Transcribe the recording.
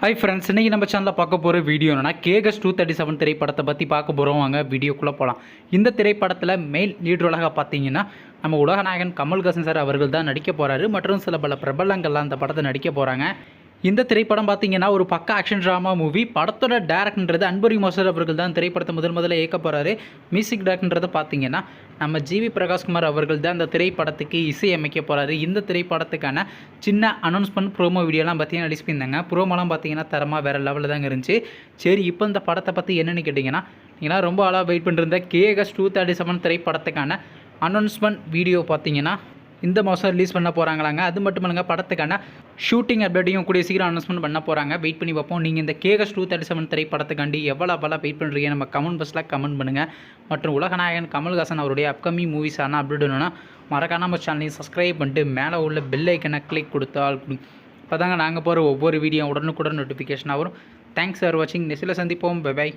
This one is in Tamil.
ஹை ஃப்ரெண்ட்ஸ் இன்றைக்கி நம்ம சேனலில் பார்க்க போகிற வீடியோ என்னன்னா கேகஸ் டூ தேர்ட்டி செவன் திரைப்படத்தை பற்றி பார்க்க போகிறோம் வாங்க வீடியோக்குள்ளே போகலாம் இந்த திரைப்படத்தில் மெயில் லீட் ரோலாக பார்த்தீங்கன்னா நம்ம உலகநாயகன் கமல்ஹாசன் சார் அவர்கள் தான் நடிக்க போகிறாரு மற்றும் சில பல பிரபலங்கள்லாம் அந்த படத்தை நடிக்க போகிறாங்க இந்த திரைப்படம் பார்த்தீங்கன்னா ஒரு பக்கா ஆக்ஷன் ட்ராமா மூவி படத்தோட டேரக்டர்ன்றது அன்புரி மோசர் அவர்கள் தான் திரைப்படத்தை முதல் முதல்ல இயக்க போகிறாரு மியூசிக் டேரக்டர்ன்றது பார்த்தீங்கன்னா நம்ம ஜிவி பிரகாஷ்குமார் அவர்கள் தான் அந்த திரைப்படத்துக்கு இசை அமைக்க போகிறாரு இந்த திரைப்படத்துக்கான சின்ன அனௌன்ஸ்மெண்ட் ப்ரோமோ வீடியோலாம் பார்த்தீங்கன்னா ரிலீஸ் பண்ணியிருந்தாங்க. ப்ரோமோலாம் பார்த்தீங்கன்னா தரமாக வேறு லெவலில் தாங்க இருந்துச்சு. சரி இப்போ இந்த படத்தை பற்றி என்னென்னு கேட்டிங்கன்னா நீங்களாம் ரொம்ப ஆளாக wait பண்ணிருந்த K S two thirty seven திரைப்படத்துக்கான announcement video பார்த்தீங்கன்னா இந்த மாதம் ரிலீஸ் பண்ண போகிறாங்களாங்க அது மட்டும் இல்லைங்க படத்துக்கான ஷூட்டிங் அப்டேட்டையும் கூடிய சீக்கிரம் அனௌன்ஸ்மெண்ட் பண்ண போகிறாங்க வெயிட் பண்ணி பார்ப்போம். நீங்கள் இந்த K S two thirty seven திரைப்படத்துக்காண்டி எவ்வளோ அவ்வளோ வெயிட் பண்ணுறீங்க நம்ம கமெண்ட் பஸ்ஸில் கமெண்ட் பண்ணுங்கள் மற்றும் உலகநாயகன் கமல்ஹாசன் அவருடைய அப்கமிங் மூவிஸான அப்டேட் வேணும்னா மறக்காம நம்ம சேனலையும் சப்ஸ்கிரைப் பண்ணிட்டு மேலே உள்ள பெல் ஐக்கனை கிளிக் கொடுத்தால் இப்போ தாங்க நாங்கள் போகிற ஒவ்வொரு வீடியோ உடனுக்குடன் நோட்டிஃபிகேஷன் வரும். தேங்க்ஸ் ஃபார் வாட்சிங் நெக்ஸ்ட்டில் சந்திப்போம். பை